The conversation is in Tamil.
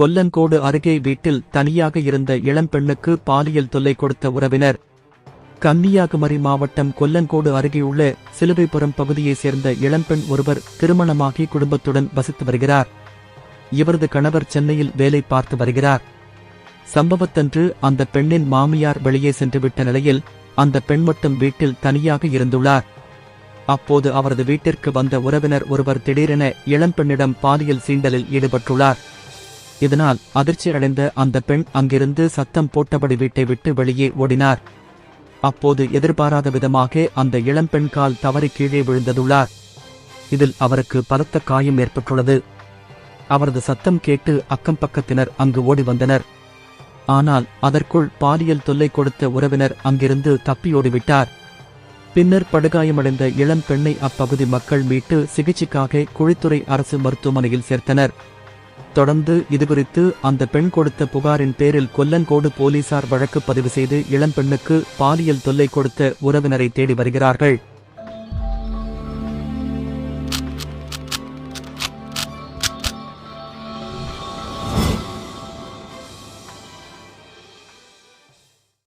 கொல்லங்கோடு அருகே வீட்டில் தனியாக இருந்த இளம்பெண்ணுக்கு பாலியல் தொல்லை கொடுத்த உறவினர். கன்னியாகுமரி மாவட்டம் கொல்லங்கோடு அருகேயுள்ள சிலுவைபுரம் பகுதியைச் சேர்ந்த இளம்பெண் ஒருவர் திருமணமாகி குடும்பத்துடன் வசித்து வருகிறார். இவரது கணவர் சென்னையில் வேலை பார்த்து வருகிறார். சம்பவத்தன்று அந்த பெண்ணின் மாமியார் வெளியே சென்றுவிட்ட நிலையில் அந்த பெண் மட்டும் வீட்டில் தனியாக இருந்துள்ளார். அப்போது அவரது வீட்டிற்கு வந்த உறவினர் ஒருவர் திடீரென இளம்பெண்ணிடம் பாலியல் சீண்டலில் ஈடுபட்டுள்ளார். இதனால் அதிர்ச்சி அடைந்த அந்த பெண் அங்கிருந்து சத்தம் போட்டபடி வீட்டை விட்டு வெளியே ஓடினார். அப்போது எதிர்பாராத விதமாக அந்த இளம்பெண் கால் தவறி கீழே விழுந்ததுள்ளார். இதில் அவருக்கு பலத்த காயம் ஏற்பட்டுள்ளது. அவரது சத்தம் கேட்டு அக்கம் பக்கத்தினர் அங்கு ஓடி வந்தனர். ஆனால் அதற்குள் பாலியல் தொல்லை கொடுத்த உறவினர் அங்கிருந்து தப்பியோடிவிட்டார் பின்னர் படுகாயமடைந்த இளம் பெண்ணை அப்பகுதி மக்கள் மீட்டு சிகிச்சைக்காக குழித்துறை அரசு மருத்துவமனையில் சேர்த்தனர். தொடர்ந்து இதுகுறித்து அந்த பெண் கொடுத்த புகாரின் பேரில் கொல்லங்கோடு போலீசார் வழக்கு பதிவு செய்து இளம்பெண்ணுக்கு பாலியல் தொல்லை கொடுத்த உறவினரை தேடி வருகிறார்கள்.